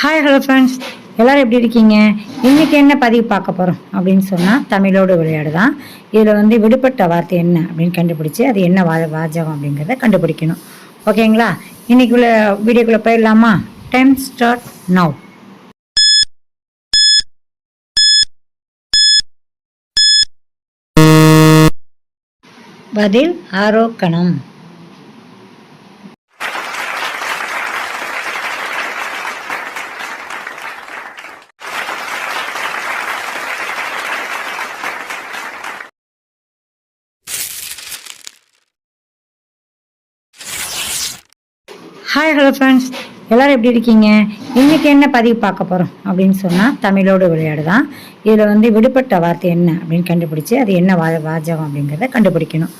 Hi hello friends எல்லோரும் எப்படி இருக்கீங்க? இன்றைக்கி என்ன பதிவு பார்க்க போகிறோம் அப்படின்னு சொன்னால் தமிழோடு விளையாடு தான் இதில் வந்து விடுபட்ட வார்த்தை என்ன அப்படின்னு கண்டுபிடிச்சி அது என்ன வா வாஜகம் அப்படிங்கிறத கண்டுபிடிக்கணும். ஓகேங்களா? இன்னைக்குள்ள வீடியோக்குள்ளே போயிடலாமா? டைம் ஸ்டார்ட் நவ் பதில் ஆரோக்கணம். ஹாய் ஹலோ ஃப்ரெண்ட்ஸ் எல்லோரும் எப்படி இருக்கீங்க? இன்றைக்கி என்ன பதிவு பார்க்க போகிறோம் அப்படின்னு சொன்னால் தமிழோடு விளையாடு தான் இதில் வந்து விடுபட்ட வார்த்தை என்ன அப்படின்னு கண்டுபிடிச்சி அது என்ன வா வாஜகம் அப்படிங்கிறத கண்டுபிடிக்கணும்.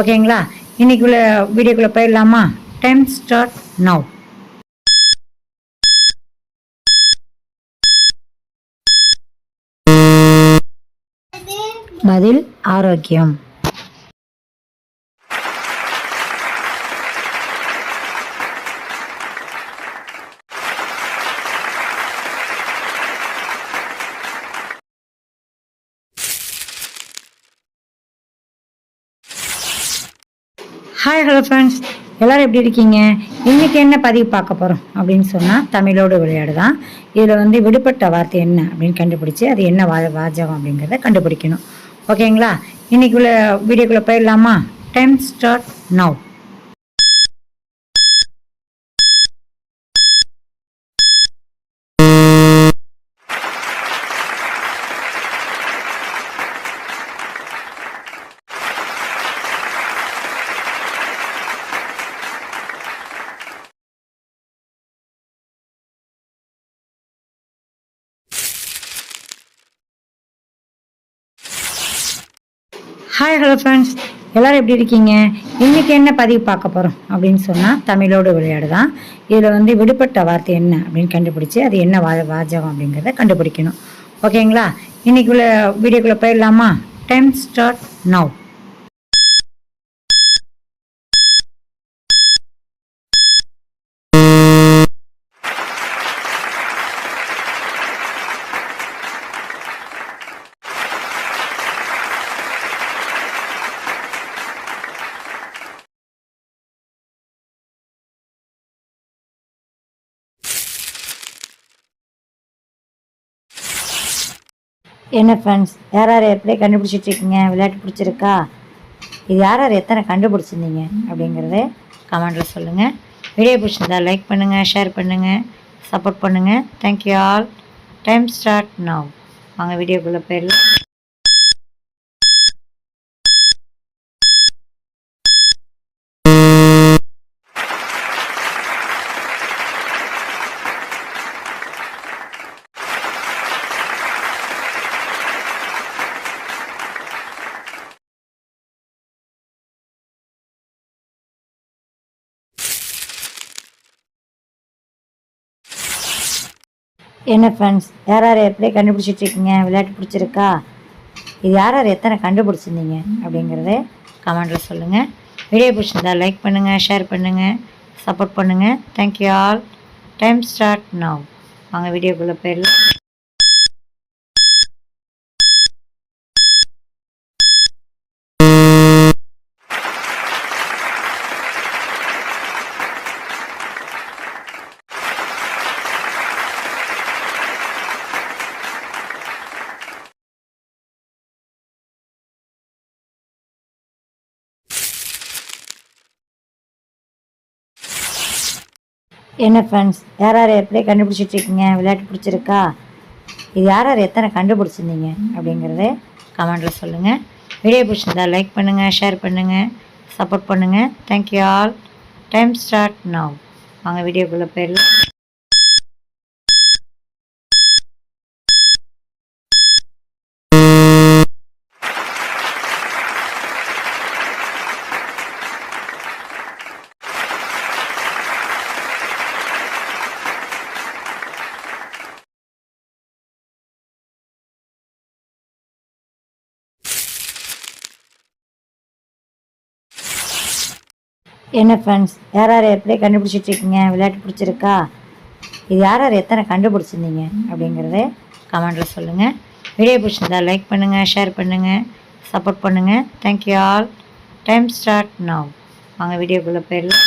ஓகேங்களா? இன்னைக்குள்ள வீடியோக்குள்ளே போயிடலாமா? டைம் ஸ்டார்ட் நவ் பதில் ஆரோக்கியம். ஹாய் ஹலோ ஃப்ரெண்ட்ஸ் எல்லோரும் எப்படி இருக்கீங்க? இன்றைக்கி என்ன பதிவு பார்க்க போகிறோம் அப்படின்னு சொன்னால் தமிழோடு விளையாடு தான் இதில் வந்து விடுபட்ட வார்த்தை என்ன அப்படின்னு கண்டுபிடிச்சி அது என்ன வா வாஜகம் அப்படிங்கிறத கண்டுபிடிக்கணும். ஓகேங்களா இன்றைக்குள்ள வீடியோக்குள்ளே போயிடலாமா? Time start now hi hello friends எல்லோரும் எப்படி இருக்கீங்க? இன்றைக்கி என்ன பதிவு பார்க்க போகிறோம் அப்படின்னு சொன்னால் தமிழோடு விளையாடு தான் இதில் வந்து விடுபட்ட வார்த்தை என்ன அப்படின்னு கண்டுபிடிச்சி அது என்ன வா வாஜகம் அப்படிங்கிறத கண்டுபிடிக்கணும். ஓகேங்களா இன்றைக்குள்ள வீடியோக்குள்ளே போயிடலாமா? டைம் ஸ்டார்ட் நவ் என்ன ஃப்ரெண்ட்ஸ் யார் யார் எப்படி கண்டுபிடிச்சிட்டு இருக்கீங்க விளையாட்டு பிடிச்சிருக்கா? இது யார் யார் எத்தனை கண்டுபிடிச்சிருந்தீங்க? அப்படிங்கிறத கமெண்டில் சொல்லுங்கள் வீடியோ பிடிச்சிருந்தா லைக் பண்ணுங்கள் ஷேர் பண்ணுங்கள் சப்போர்ட் பண்ணுங்கள் thank you all time start now வாங்க வீடியோக்குள்ளே போயிடலாம். என்ன ஃப்ரெண்ட்ஸ் யார் யார் எப்படி கண்டுபிடிச்சிட்டு இருக்கீங்க விளையாட்டு பிடிச்சிருக்கா? இது யார் யார் எத்தனை கண்டுபிடிச்சிருந்தீங்க? அப்படிங்கிறத கமெண்டில் சொல்லுங்கள் வீடியோ பிடிச்சிருந்தா லைக் பண்ணுங்கள் ஷேர் பண்ணுங்கள் சப்போர்ட் பண்ணுங்கள் thank you all time start now வாங்க வீடியோக்குள்ளே போயிடலாம். என்ன ஃப்ரெண்ட்ஸ் யார் யார் எப்படி கண்டுபிடிச்சிட்டு இருக்கீங்க விளையாட்டு பிடிச்சிருக்கா? இது யார் யார் எத்தனை கண்டுபிடிச்சிருந்தீங்க? அப்படிங்கிறத கமெண்டில் சொல்லுங்கள் வீடியோ பிடிச்சிருந்தா லைக் பண்ணுங்கள் ஷேர் பண்ணுங்கள் சப்போர்ட் பண்ணுங்கள் thank you all time start now வாங்க வீடியோக்குள்ளே போயிடலாம். என்ன ஃப்ரெண்ட்ஸ் யார் யார் எப்படி கண்டுபிடிச்சிட்டு இருக்கீங்க விளையாட்டு பிடிச்சிருக்கா? இது யார் யார் எத்தனை கண்டுபிடிச்சிருந்தீங்க? அப்படிங்கிறத கமெண்டில் சொல்லுங்கள் வீடியோ பிடிச்சிருந்தா லைக் பண்ணுங்கள் ஷேர் பண்ணுங்கள் சப்போர்ட் பண்ணுங்கள் thank you all time start now வாங்க வீடியோக்குள்ளே போயிடலாம்.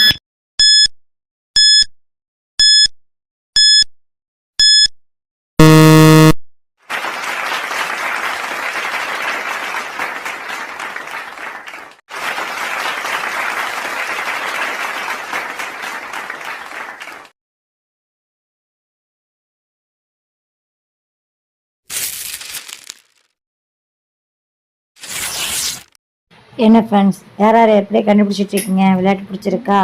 என்ன ஃப்ரெண்ட்ஸ் யார் யார் எப்படி கண்டுபிடிச்சிட்டு இருக்கீங்க? விளையாட்டு பிடிச்சிருக்கா?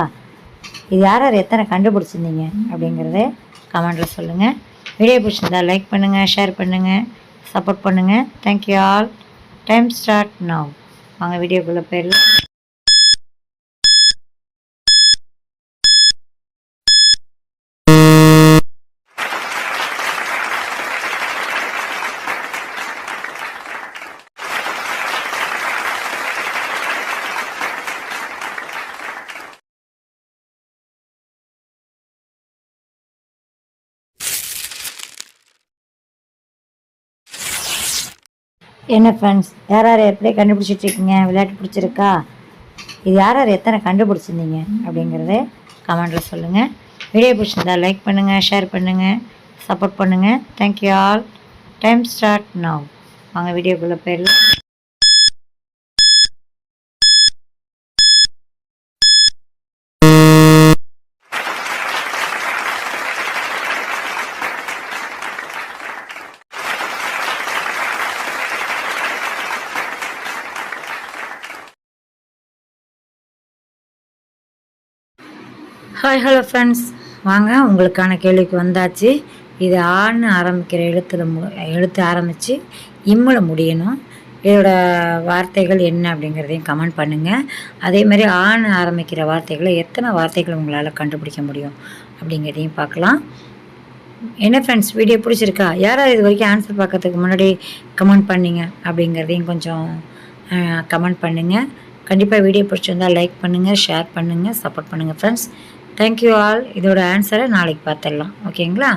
இது யார் யார் எத்தனை கண்டுபிடிச்சிருந்தீங்க? அப்படிங்கிறத கமெண்டில் சொல்லுங்கள் வீடியோ பிடிச்சிருந்தா லைக் பண்ணுங்கள் ஷேர் பண்ணுங்கள் சப்போர்ட் பண்ணுங்கள் thank you all time start now வாங்க வீடியோக்குள்ளே போயிடலாம். என்ன ஃப்ரெண்ட்ஸ் யார் யார் எப்படி கண்டுபிடிச்சிட்டு இருக்கீங்க விளையாட்டு பிடிச்சிருக்கா? இது யார் யார் எத்தனை கண்டுபிடிச்சிருந்தீங்க? அப்படிங்கிறத கமெண்டில் சொல்லுங்கள் வீடியோ பிடிச்சிருந்தா லைக் பண்ணுங்கள் ஷேர் பண்ணுங்கள் சப்போர்ட் பண்ணுங்கள் thank you all time start now வாங்க வீடியோக்குள்ளே போயிடலாம். ஹாய் ஹலோ ஃப்ரெண்ட்ஸ் வாங்க உங்களுக்கான கேள்விக்கு வந்தாச்சு. இது ஆண் ஆரம்பிக்கிற எழுத்தில் மு எழுத்து ஆரம்பித்து இம்மில் முடியணும். இதோட வார்த்தைகள் என்ன அப்படிங்கிறதையும் கமெண்ட் பண்ணுங்கள் அதே மாதிரி ஆண் ஆரம்பிக்கிற வார்த்தைகளை எத்தனை வார்த்தைகள் உங்களால் கண்டுபிடிக்க முடியும் அப்படிங்கிறதையும் பார்க்கலாம். என்ன ஃப்ரெண்ட்ஸ் வீடியோ பிடிச்சிருக்கா? யாராவது இது வரைக்கும் ஆன்சர் பார்க்கறதுக்கு முன்னாடி கமெண்ட் பண்ணிங்க அப்படிங்கிறதையும் கொஞ்சம் கமெண்ட் பண்ணுங்கள் கண்டிப்பாக வீடியோ பிடிச்சிருந்தா லைக் பண்ணுங்கள் ஷேர் பண்ணுங்கள் சப்போர்ட் பண்ணுங்கள் ஃப்ரெண்ட்ஸ் தேங்க்யூ ஆல் இதோட ஆன்சரை நாளைக்கு பார்த்துடலாம். ஓகேங்களா